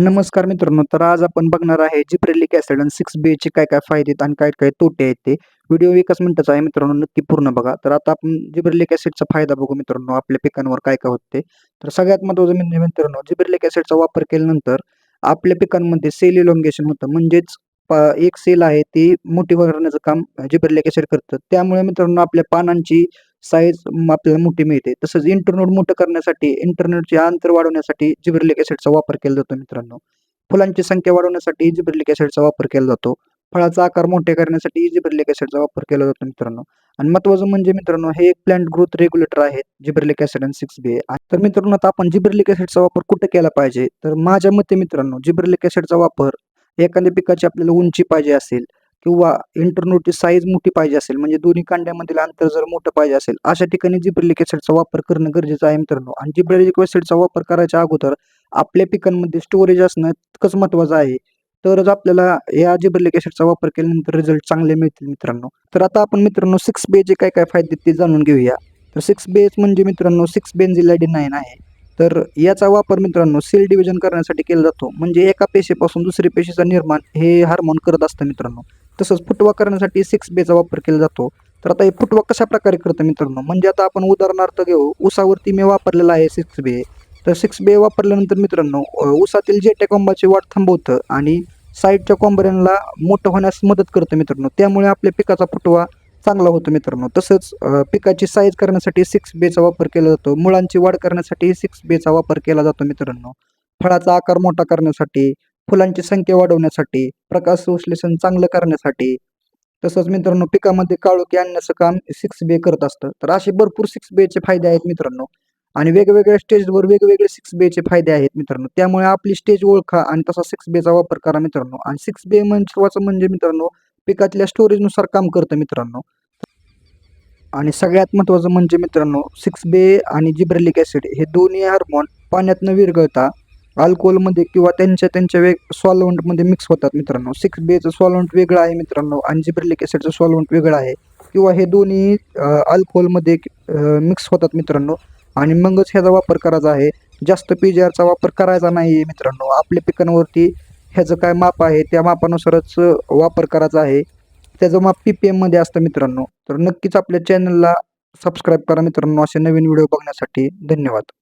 नमस्कार मित्रांनो तर आज आपण बघणार आहे जिब्रेलिक ॲसिड आणि सिक्स बी चे काय काय फायदे आहेत आणि काय काय तोटे आहेत ते. व्हिडिओ एकच मिनिटाचा आहे मित्रांनो नक्की पूर्ण बघा. तर आता आपण जिब्रेलिक ॲसिडचा फायदा बघू मित्रांनो आपल्या पिकांवर काय काय होते तर सगळ्यात महत्त्वाचं म्हणजे मित्रांनो जिब्रेलिक ॲसिडचा वापर केल्यानंतर आपल्या पिकांमध्ये सेल इलॉंगेशन होतं. म्हणजेच प- एक सेल आहे ती मोठी करण्याचं काम जिब्रेलिक ॲसिड करतं. त्यामुळे मित्रांनो आपल्या पानांची साईज आपल्याला मोठी मिळते. तसंच इंटरनोड मोठं करण्यासाठी इंटरनेटचे अंतर वाढवण्यासाठी जिब्रिलिक ॲसिडचा वापर केला जातो मित्रांनो. फुलांची संख्या वाढवण्यासाठी जिब्रिलिक ॲसिडचा वापर केला जातो. फळाचा आकार मोठे करण्यासाठी जिब्रिलिक ॲसिडचा वापर केला जातो मित्रांनो. आणि महत्वाचं म्हणजे मित्रांनो हे एक प्लांट ग्रोथ रेग्युलेटर आहे जिब्रिलिक ॲसिड आणि सिक्स बी तर मित्रांनो आता आपण जिब्रिलिक ॲसिडचा वापर कुठे केला पाहिजे? तर माझ्या मते मित्रांनो जिब्रिलिक ॲसिडचा वापर एखाद्या पिकाची आपल्याला उंची पाहिजे असेल किंवा इंटरनोटची साईज मोठी पाहिजे असेल म्हणजे दोन्ही कांड्यामधील अंतर जर मोठं पाहिजे असेल अशा ठिकाणी जिब्रेलिक ॲसिडचा वापर करणं गरजेचं आहे मित्रांनो. आणि जिब्रेलिक ॲसिडचा वापर करायच्या अगोदर आपल्या पिकांमध्ये स्टोरेज असणं तितकंच महत्वाचं आहे. तरच आपल्याला या जिब्रेलिक ॲसिडचा वापर केल्यानंतर रिझल्ट चांगले मिळतील मित्रांनो. तर आता आपण मित्रांनो सिक्स बेचे काय काय फायदे ते जाणून घेऊया. तर सिक्स बेस म्हणजे मित्रांनो सिक्स बेन्झिलायडिनाइन आहे. तर याचा वापर मित्रांनो सेल डिव्हिजन करण्यासाठी केला जातो. म्हणजे एका पेशीपासून दुसरी पेशीचा निर्माण हे हार्मोन करत असतं मित्रांनो. तसंच फुटवा करण्यासाठी सिक्स बेचा वापर केला जातो. तर आता हे फुटवा कशा प्रकारे करतं मित्रांनो? म्हणजे आता आपण उदाहरणार्थ घेऊ उसावरती मी वापरलेला आहे सिक्स बे तर सिक्स बे वापरल्यानंतर मित्रांनो उसातील जेट्या कोंबाची वाढ थांबवतं आणि साईडच्या कोंबऱ्यांना मोठं होण्यास मदत करतं मित्रांनो. त्यामुळे आपल्या पिकाचा फुटवा चांगला होतो मित्रांनो. तसंच पिकाची साईज करण्यासाठी सिक्स बेचा वापर केला जातो. मुळांची वाढ करण्यासाठी सिक्स बेचा वापर केला जातो मित्रांनो. फळाचा आकार मोठा करण्यासाठी फुलांची संख्या वाढवण्यासाठी प्रकाश संश्लेषण चांगलं करण्यासाठी. तसंच मित्रांनो पिकामध्ये काळोखी आणण्याचं काम सिक्स बे करत असतं. तर असे भरपूर सिक्स बेचे फायदे आहेत मित्रांनो. आणि वेगवेगळ्या स्टेजवर वेगवेगळे सिक्स बेचे फायदे आहेत मित्रांनो. त्यामुळे आपली स्टेज ओळखा आणि तसा सिक्स बेचा वापर करा मित्रांनो. आणि सिक्स बे महत्वाचं म्हणजे मित्रांनो पिकातल्या स्टोरेजनुसार काम करतं मित्रांनो. आणि सगळ्यात महत्त्वाचं म्हणजे मित्रांनो सिक्स बे आणि जिब्रेलिक ॲसिड हे दोन्ही हार्मोन पाण्यातनं विरघळता अल्कोहोलमध्ये किंवा त्यांच्या त्यांच्या वेग सॉलवंटमध्ये मिक्स होतात मित्रांनो. सिक्स बेचं सॉलवंट वेगळं आहे मित्रांनो आणि जिब्रेलिक ॲसिडचं सॉलवंट वेगळं आहे. किंवा हे दोन्ही अल्कोहोलमध्ये मिक्स होतात मित्रांनो. आणि मगच ह्याचा वापर करायचा आहे. जास्त पी जी आरचा वापर करायचा नाही आहे मित्रांनो. आपल्या पिकांवरती ह्याचं काय माप आहे त्या मापानुसारच वापर करायचा आहे. त्याचं माप पी पी एममध्ये असतं मित्रांनो. तर नक्कीच आपल्या चॅनलला सबस्क्राईब करा मित्रांनो. असे नवीन व्हिडिओ बघण्यासाठी धन्यवाद.